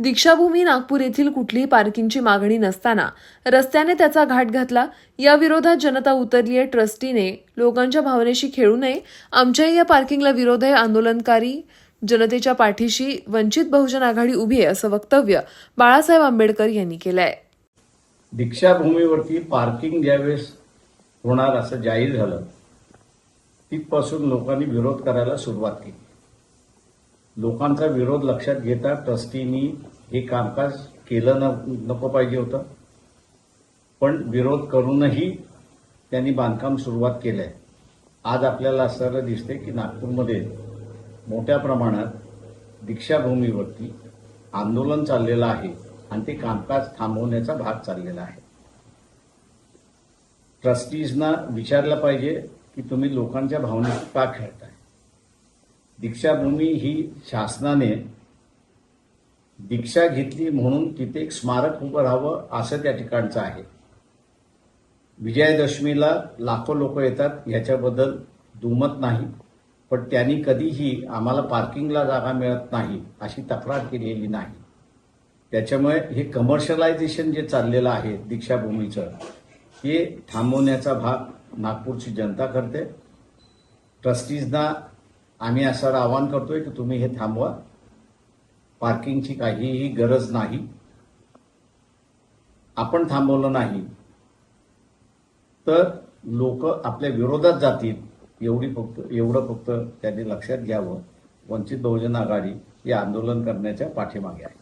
दीक्षाभूमी नागपूर येथील कुठलीही पार्किंगची मागणी नसताना रस्त्याने त्याचा घाट घातला. या विरोधात जनता उतरली आहे. ट्रस्टीने लोकांच्या भावनेशी खेळू नये. आमच्याही या पार्किंगला विरोध आहे. आंदोलनकारी जनतेच्या पाठीशी वंचित बहुजन आघाडी उभी आहे असं वक्तव्य बाळासाहेब आंबेडकर यांनी केलं आहे दीक्षाभूमीवरती पार्किंग ज्यावेळेस होणार असं जाहीर झालं तिथपासून लोकांनी विरोध करायला सुरुवात केली. लोकांचा विरोध लक्षात घेता ट्रस्टीनी हे कामकाज केलं न नको पाहिजे होतं. पण विरोध करूनही त्यांनी बांधकाम सुरुवात केलं आहे आज आपल्याला असं दिसते की नागपूरमध्ये मोठ्या प्रमाणात दीक्षाभूमीवरती आंदोलन चाललेलं आहे आणि ते कामकाज थांबवण्याचा भाग चाललेला आहे. ट्रस्टीजना विचारलं पाहिजे की तुम्ही लोकांच्या भावनेत का खेळताय? दीक्षाभूमी ही शासनाने दीक्षा घेतली म्हणून तिथे एक स्मारक उभं राहावं असं त्या ठिकाणचं आहे. विजयादशमीला लाखो लोक येतात ह्याच्याबद्दल दुमत नाही पण त्यांनी कधीही आम्हाला पार्किंगला जागा मिळत नाही अशी तक्रार केलेली नाही. त्याच्यामुळे हे कमर्शलायझेशन जे चाललेलं आहे दीक्षाभूमीचं हे थांबवण्याचा भाग नागपूरची जनता करते. ट्रस्टीजना आम्ही असं आवाहन करतोय की तुम्ही हे थांबवा. पार्किंगची काहीही गरज नाही. आपण थांबवलं नाही. तर लोक आपल्या विरोधात जातील एवढी फक्त एवढं फक्त त्यांनी लक्षात घ्यावं. वंचित बहुजन आघाडी हे आंदोलन करण्याच्या पाठीमागे आहे.